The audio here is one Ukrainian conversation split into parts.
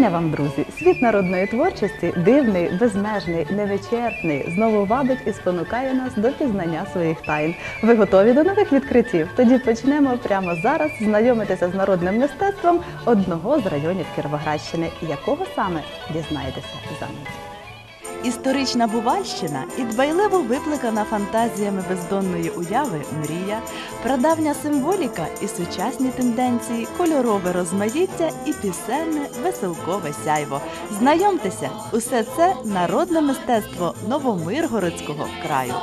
Вітання вам, друзі! Світ народної творчості дивний, безмежний, невичерпний. Знову вабить і спонукає нас до пізнання своїх тайн. Ви готові до нових відкриттів? Тоді почнемо прямо зараз знайомитися з народним мистецтвом одного з районів Кіровоградщини. Якого саме дізнаєтеся за мить. Історична Бувальщина і дбайливо викликана фантазіями бездонної уяви мрія, прадавня символіка і сучасні тенденції, кольорове розмаїття і пісенне веселкове сяйво. Знайомтеся, усе це народне мистецтво Новомиргородського краю.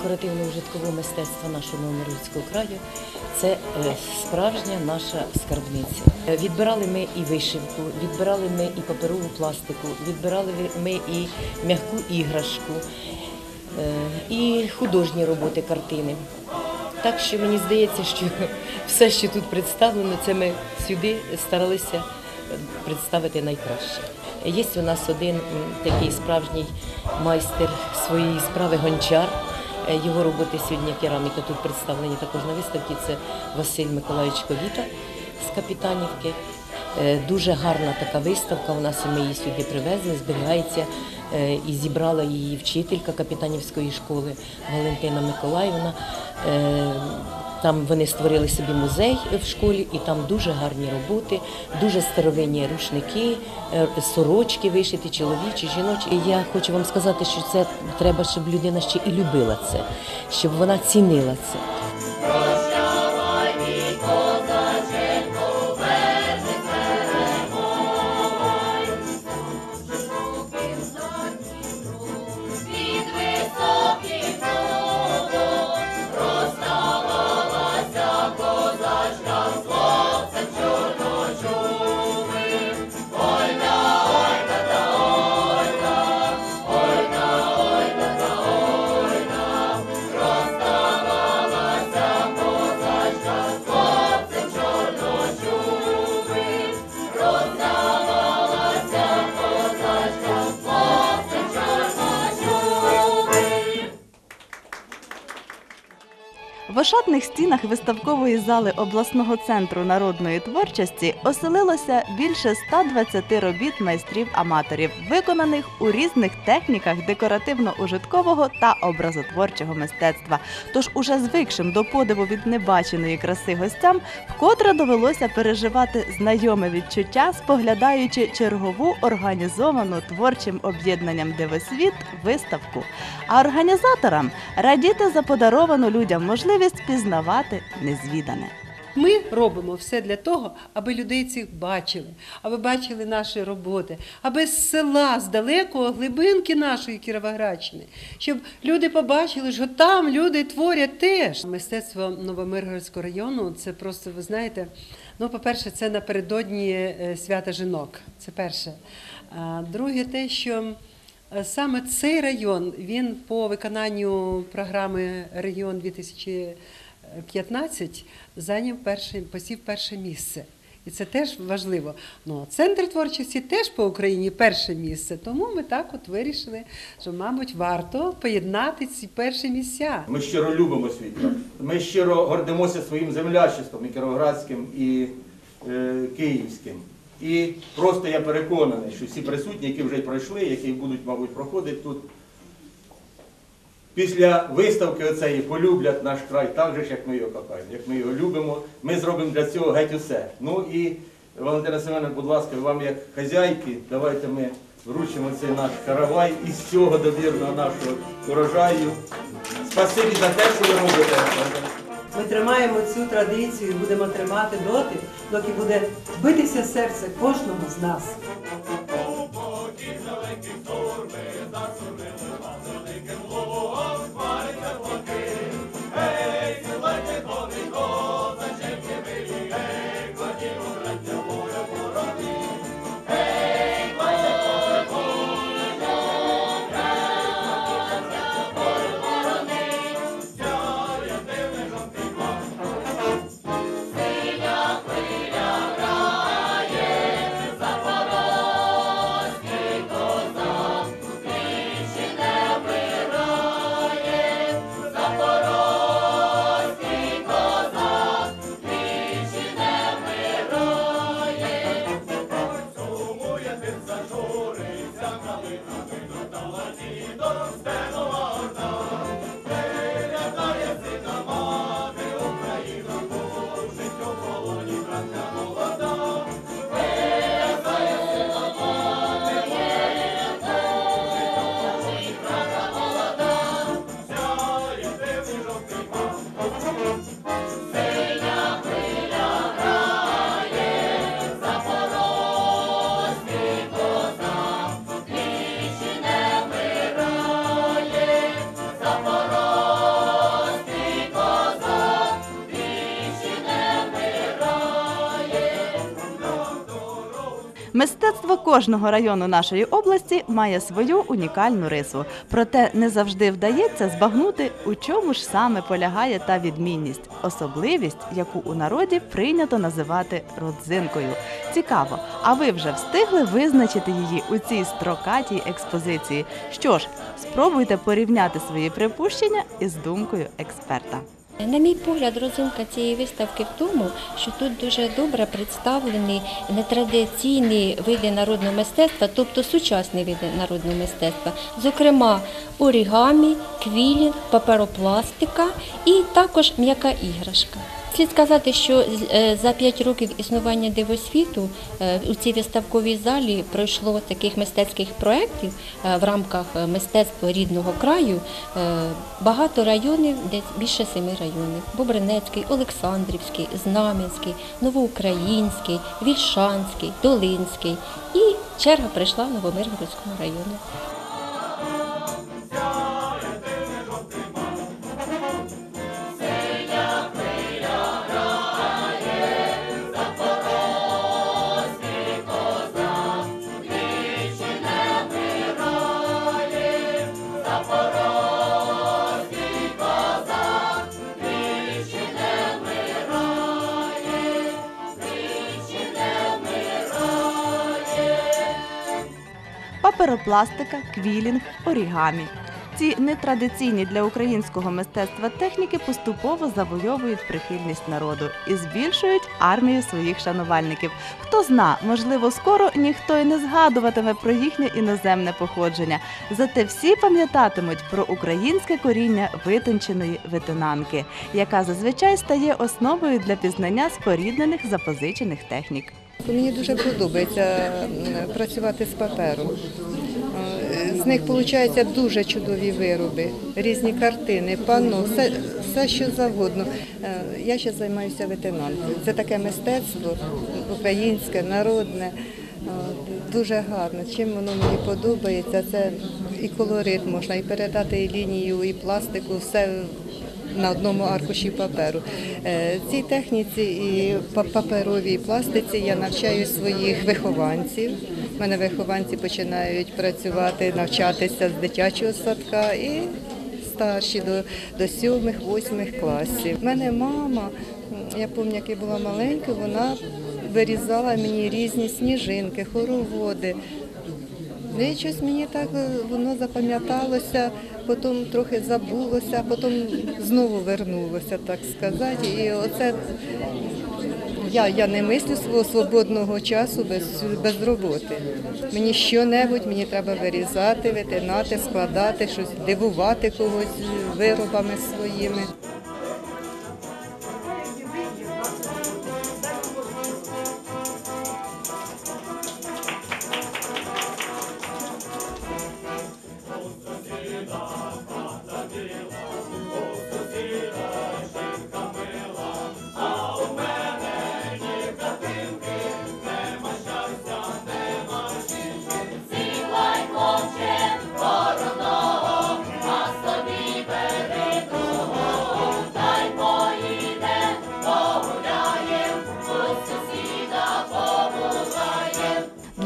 Декоративно-ужиткового мистецтва нашого Новомирського краю це е, справжня наша скарбниця. Е, Відбирали ми і вишивку, відбирали ми і паперову пластику, відбирали ми і м'яку іграшку, е, і художні роботи, картини. Так що мені здається, що все, що тут представлено, це ми сюди старалися представити найкраще. Є у нас один такий справжній майстер своєї справи гончар. Е, Його роботи сьогодні кераміка тут представлені також на виставці. Це Василь Миколаївич Ковіта з Капітанівки. Е, Дуже гарна така виставка. У нас і ми її сюди привезли, зберігається е, і зібрала її вчителька Капітанівської школи Валентина Миколаївна. Там вони створили собі музей в школі, і там дуже гарні роботи, дуже старовинні рушники, е, сорочки вишиті, чоловічі, жіночі. Я хочу вам сказати, що це треба, щоб людина ще і любила це, щоб вона цінила це. Ошатних стінах виставкової зали обласного центру народної творчості оселилося більше 120 робіт майстрів-аматорів, виконаних у різних техніках декоративно-ужиткового та образотворчого мистецтва. Тож уже звикшим до подиву від небаченої краси гостям, вкотре довелося переживати знайоме відчуття, споглядаючи чергову організовану творчим об'єднанням Дивосвіт виставку. А організаторам радіти за подаровану людям можливість пізнавати незвідане. Ми робимо все для того, аби людей цих бачили, аби бачили наші роботи, аби з села, з далекого глибинки нашої Кіровоградщини, щоб люди побачили, що там люди творять теж. Мистецтво Новомиргородського району це просто, ви знаєте, ну, по-перше, це напередодні е, свята жінок. Це перше. А друге, те, що саме цей район він по виконанню програми Регіон 2000 15 зайняв перше, посів перше місце. І це теж важливо. Ну, а центр творчості теж по Україні перше місце. Тому ми так от вирішили, що, мабуть, варто поєднати ці перші місця. Ми щиро любимо край. Ми щиро гордимося своїм землячеством і кіровоградським, і е, київським. І просто я переконаний, що всі присутні, які вже пройшли, які будуть, мабуть, проходити тут, після виставки оцеї полюблять наш край так же як ми його копаємо, як ми його любимо. Ми зробимо для цього геть усе. Ну і Валентина Семеновна, будь ласка, вам як хазяйки, давайте ми вручимо цей наш каравай із цього довірного нашого урожаю. Спасибі за те, що ви робите. Ми тримаємо цю традицію і будемо тримати доти, доки буде битися серце кожного з нас. Мистецтво кожного району нашої області має свою унікальну рису. Проте не завжди вдається збагнути, у чому ж саме полягає та відмінність, особливість, яку у народі прийнято називати родзинкою. Цікаво, а ви вже встигли визначити її у цій строкатій експозиції? Що ж, спробуйте порівняти свої припущення із думкою експерта. На мій погляд, розумка цієї виставки в тому, що тут дуже добре представлені нетрадиційні види народного мистецтва, тобто сучасні види народного мистецтва, зокрема орігамі, квілінг, паперопластика і також м'яка іграшка. Слід сказати, що е, за 5 років існування дивосвіту е, у цій виставковій залі пройшло таких мистецьких проєктів е, в рамках мистецтва рідного краю багато районів, десь більше семи районів: Бобринецький, Олександрівський, Знам'янський, Новоукраїнський, Вільшанський, Долинський. І черга прийшла Новомиргородському районі. Паперопластика, квілінг, орігамі. Ці нетрадиційні для українського мистецтва техніки поступово завойовують прихильність народу і збільшують армію своїх шанувальників. Хто зна, можливо, скоро ніхто й не згадуватиме про їхнє іноземне походження. Зате всі пам'ятатимуть про українське коріння витонченої ветенанки, яка зазвичай стає основою для пізнання споріднених запозичених технік. Мені дуже подобається працювати з папером. З них виходять дуже чудові вироби, різні картини, панно, все, все що завгодно. Е, Я ще займаюся ветенанкою. Це таке мистецтво українське, народне. Е, Дуже гарно. Чим воно мені подобається, це і колорит можна, і передати і лінію, і пластику, все на одному аркуші паперу. Е, Цій техніці і па- паперовій пластиці я навчаю своїх вихованців. У мене вихованці починають працювати, навчатися з дитячого садка і старші до, до сьомих, восьмих класів. У мене мама, я пам'ятаю, як я була маленька, вона вирізала мені різні сніжинки, хороводи. Ну, і щось мені так е, воно запам'яталося, потім трохи забулося, потім знову вернулося, так сказати. І оце я, я не мислю свого свободного часу без, без роботи. Мені що-небудь мені треба вирізати, витинати, складати, щось дивувати когось виробами своїми.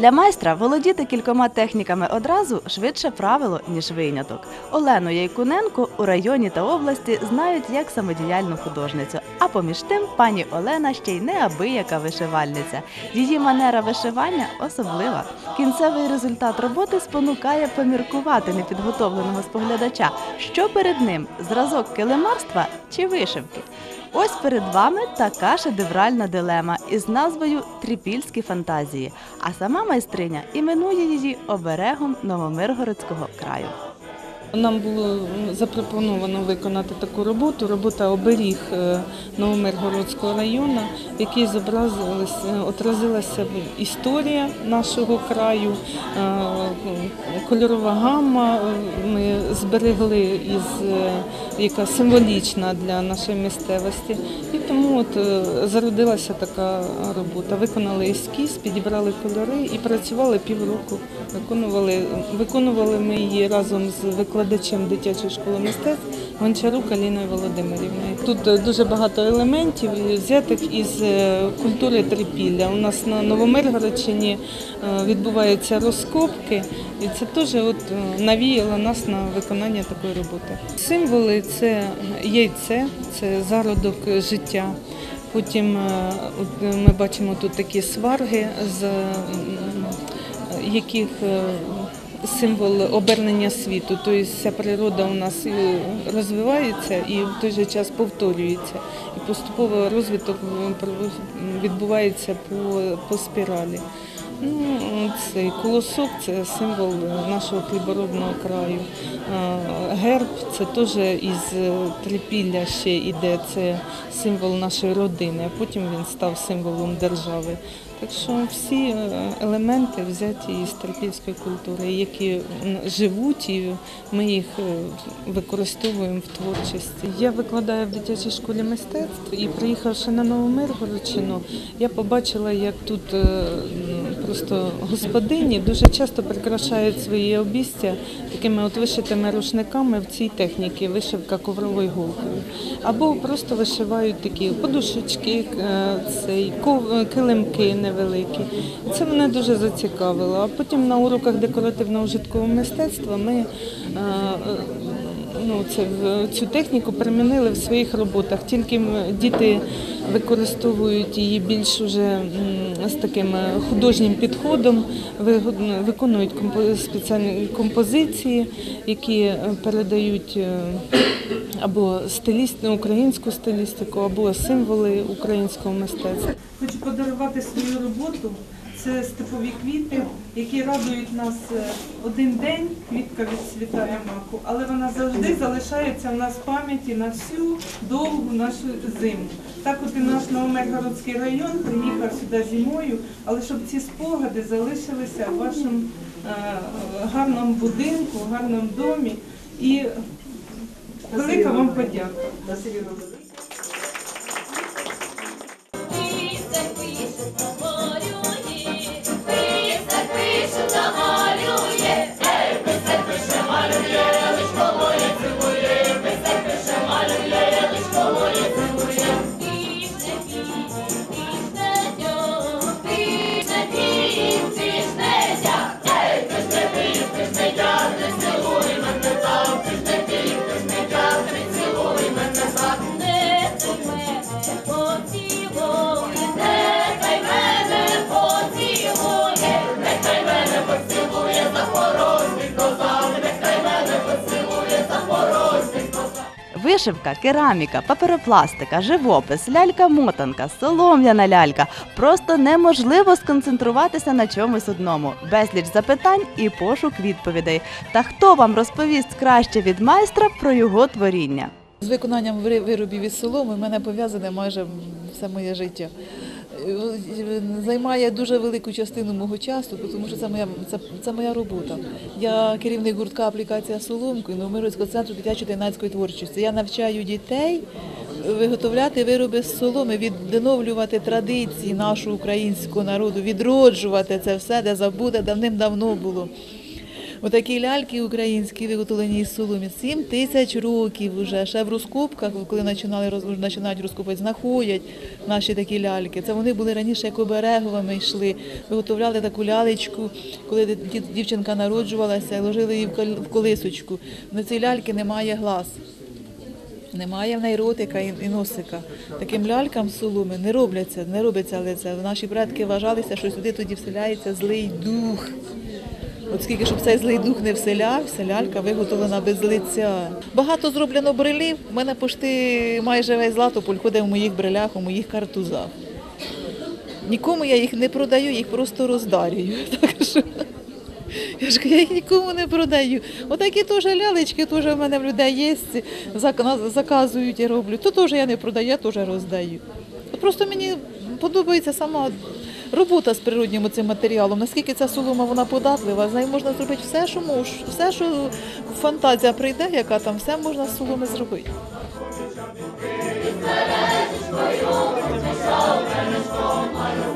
Для майстра володіти кількома техніками одразу швидше правило, ніж виняток. Олену Яйкуненко у районі та області знають як самодіяльну художницю. А поміж тим, пані Олена ще й неабияка вишивальниця. Її манера вишивання особлива. Кінцевий результат роботи спонукає поміркувати непідготовленого споглядача, що перед ним зразок килимарства чи вишивки. Ось перед вами така шедевральна дилема із назвою Трипільські фантазії. А сама майстриня іменує її оберегом Новомиргородського краю. Нам було запропоновано виконати таку роботу. Робота оберіг е, Новомиргородського району, в якій отразилася історія нашого краю, е, кольорова гамма. е, Ми зберегли із яка символічна для нашої місцевості. І тому от зародилася така робота. Виконали ескіз, підібрали кольори і працювали півроку. Виконували, виконували ми її разом з викладачем дитячої школи мистецтв Гончарук Аліною Володимирівною. Тут е, дуже багато елементів взятих із е, культури трипілля. У нас на Новомиргородщині е, відбуваються розкопки, і це теж от навіяло нас на виконання такої роботи. Символи це яйце, це зародок життя. Потім от, ми бачимо тут такі сварги, з яких символ обернення світу. Тобто вся природа у нас розвивається і в той же час повторюється. І поступово розвиток відбувається по, по спіралі. Ну, цей колосок це символ нашого хліборобного краю. Герб це теж із трипілля ще йде, це символ нашої родини, а потім він став символом держави. Так що всі е, елементи взяті із трипільської культури, які живуть, і ми їх е, використовуємо в творчості. Я викладаю в дитячій школі мистецтв і приїхавши на Новомиргородщину, я побачила, як тут е, просто господині дуже часто прикрашають свої обістя такими от вишитими рушниками в цій техніці, вишивка ковровою голкою. Або просто вишивають такі подушечки, е, цей, килимки невеликі. Це мене дуже зацікавило. А потім на уроках декоративно-ужиткового мистецтва ми е, е, ну, це, цю техніку примінили в своїх роботах. Тільки діти використовують її більш уже з таким е, художнім підходом, виконують спеціальні композиції, які е, передають е, або стиліст, українську стилістику, або символи українського мистецтва. Хочу подарувати свою роботу. Це степові квіти, які радують нас е, один день. Квітка відцвітає маку, але вона завжди залишається в нас в пам'яті на всю довгу нашу зиму. Так от і наш Новомиргородський район приїхав сюди зимою, але щоб ці спогади залишилися в вашому е, гарному будинку, гарному домі. І велика вам подяка. Вишивка, кераміка, паперопластика, живопис, лялька-мотанка, солом'яна лялька. Просто неможливо сконцентруватися на чомусь одному. Безліч запитань і пошук відповідей. Та хто вам розповість краще від майстра про його творіння? З виконанням виробів із соломи в мене пов'язане майже все моє життя. Займає дуже велику частину мого часу, тому що це моя, це, це моя робота. Я керівник гуртка аплікація соломкою Новомирського центру дитячої юнацької творчості. Я навчаю дітей виготовляти вироби з соломи, відновлювати традиції нашого українського народу, відроджувати це все, де забуде давним-давно було. Отакі ляльки українські виготовлені із соломі 7 тисяч років вже. Ще в розкопках, коли починали починають розкопати, знаходять наші такі ляльки. Це вони були раніше як обереговими йшли, виготовляли таку лялечку, коли дівчинка народжувалася, ложили її в кол- колисочку. На цій ляльки немає глаз. Немає в неї ротика і, носика. Таким лялькам соломи не робляться, не робиться лице. Наші предки вважалися, що сюди тоді вселяється злий дух. От скільки, щоб цей злий дух не вселявся, лялька виготовлена без лиця. Багато зроблено брелів. У мене пошти майже весь Златополь ходить в моїх брелях, у моїх картузах. Нікому я їх не продаю, їх просто роздарюю. Так що я ж я їх нікому не продаю. Отакі теж лялечки теж в мене в людей є, зак- заказують і роблю. То теж я не продаю, я теж роздаю. От просто мені подобається сама робота з природнім цим матеріалом. Наскільки ця солома вона податлива, з нею можна зробити все, що мож, все, що фантазія прийде, яка там, все можна з соломи зробити. Горілочка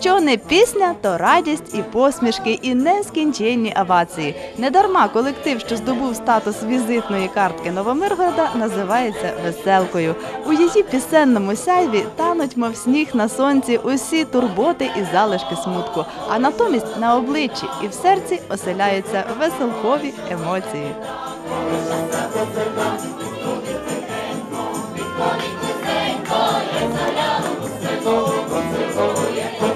Що не пісня, то радість і посмішки, і нескінченні авації. Недарма колектив, що здобув статус візитної картки Новомиргорода, називається веселкою. У її пісенному сяйві тануть, мов сніг на сонці, усі турботи і залишки смутку. А натомість на обличчі і в серці оселяються веселкові емоції. Polityce, koniec, zalał, muszę, muszę, muszę,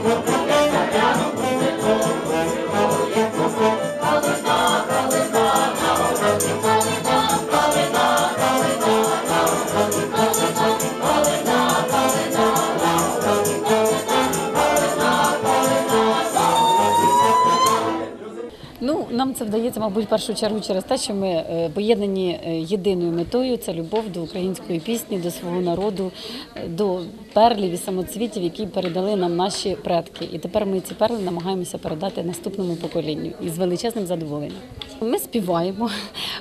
нам це вдається, мабуть, в першу чергу через те, що ми е, поєднані е, єдиною метою це любов до української пісні, до свого народу, е, до перлів і самоцвітів, які передали нам наші предки. І тепер ми ці перли намагаємося передати наступному поколінню із величезним задоволенням. Ми співаємо.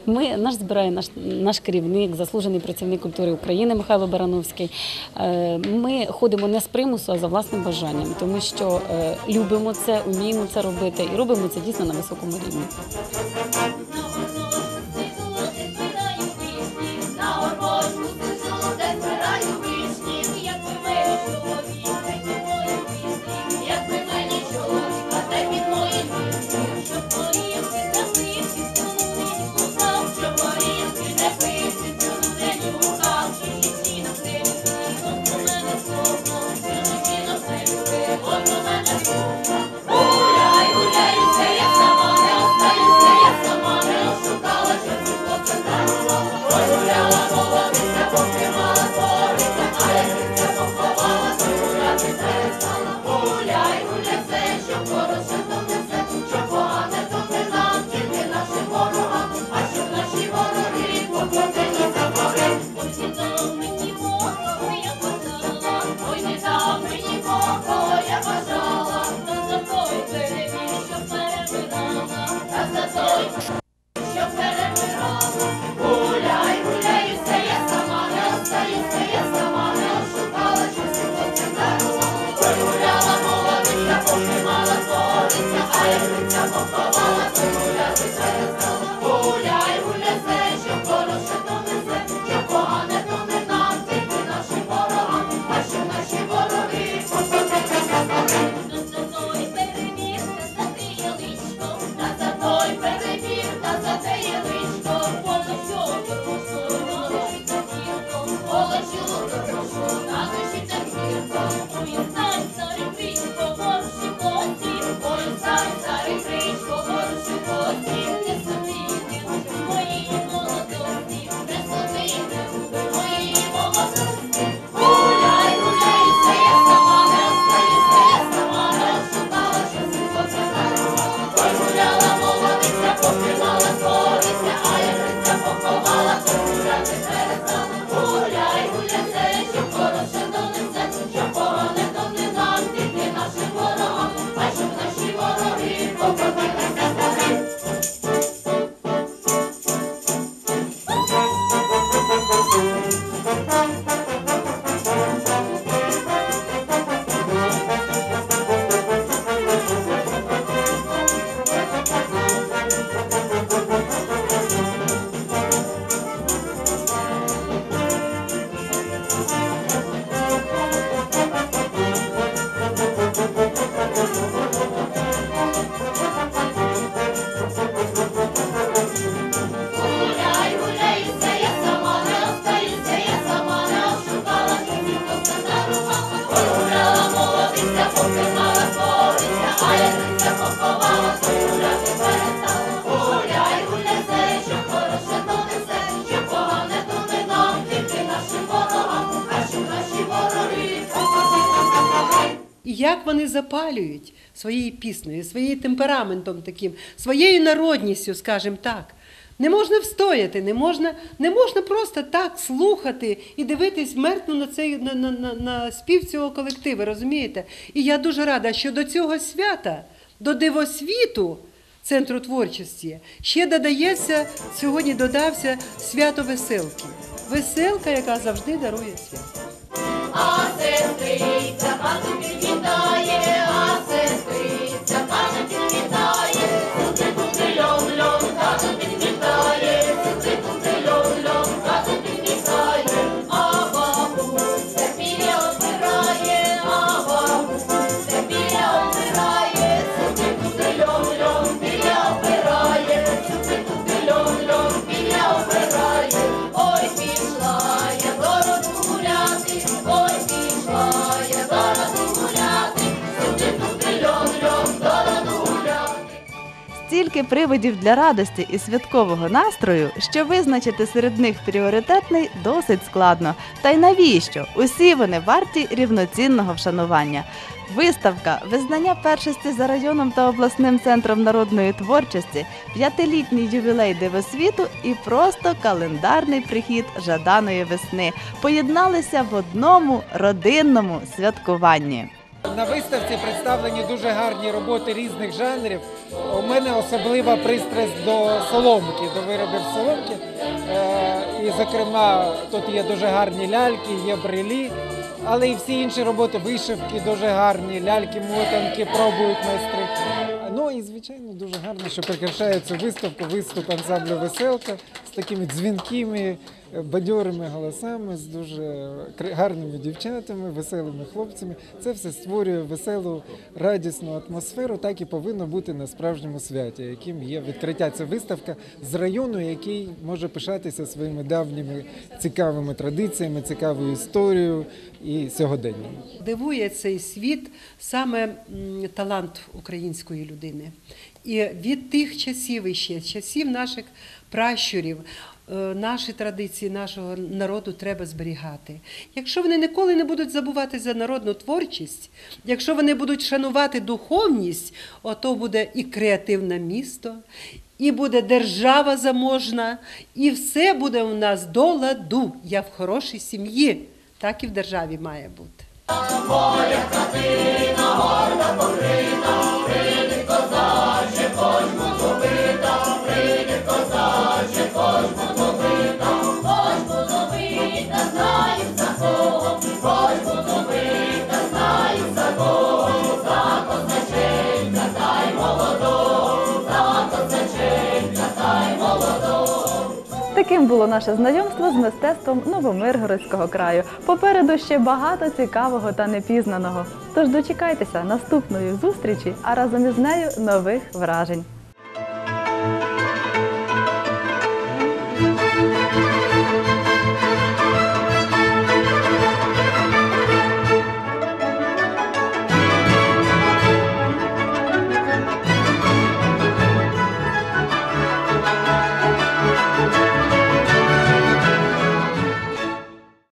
Ми наш збирає наш наш керівник, заслужений працівник культури України Михайло Барановський. Ми ходимо не з примусу, а за власним бажанням, тому що любимо це, уміємо це робити і робимо це дійсно на високому рівні. На перебіг, що обірвала кориця, а язиця поховала, наші вороги. Як вони запалюють своєю піснею, своїм темпераментом таким, своєю народністю, скажімо так. Не можна встояти, не можна, не можна просто так слухати і дивитись мертво на цей на, на, на, на спів цього колективу, розумієте? І я дуже рада, що до цього свята, до дивосвіту центру творчості ще додається сьогодні. Додався свято веселки. Веселка, яка завжди дарує свято. А сестриця хату підмітає, а сестриця Стільки приводів для радості і святкового настрою, що визначити серед них пріоритетний досить складно. Та й навіщо? Усі вони варті рівноцінного вшанування. Виставка Визнання першості за районом та обласним центром народної творчості, п'ятилітній ювілей дивосвіту і просто календарний прихід жаданої весни поєдналися в одному родинному святкуванні. На виставці представлені дуже гарні роботи різних жанрів. У мене особлива пристрасть до соломки, до виробів соломки. Е, І, зокрема, тут є дуже гарні ляльки, є брелі, але і всі інші роботи, вишивки дуже гарні, ляльки, мотанки пробують майстри. Ну і звичайно дуже гарно, що прикрашає цю виставку виступ ансамблю веселка з такими дзвінкими, бадьорими голосами, з дуже гарними дівчатами, веселими хлопцями. Це все створює веселу, радісну атмосферу, так і повинно бути на справжньому святі, яким є відкриття. Це виставка з району, який може пишатися своїми давніми цікавими традиціями, цікавою історією і сьогоденням. Дивує цей світ саме талант української людини. І від тих часів іще, з часів наших пращурів, наші традиції нашого народу треба зберігати. Якщо вони ніколи не будуть забувати за народну творчість, якщо вони будуть шанувати духовність, ото буде і креативне місто, і буде держава заможна, і все буде у нас до ладу. Я в хорошій сім'ї. Так і в державі має бути. Хоч Таким було наше знайомство з мистецтвом Новомиргородського краю. Попереду ще багато цікавого та непізнаного. Тож дочекайтеся наступної зустрічі, а разом із нею нових вражень.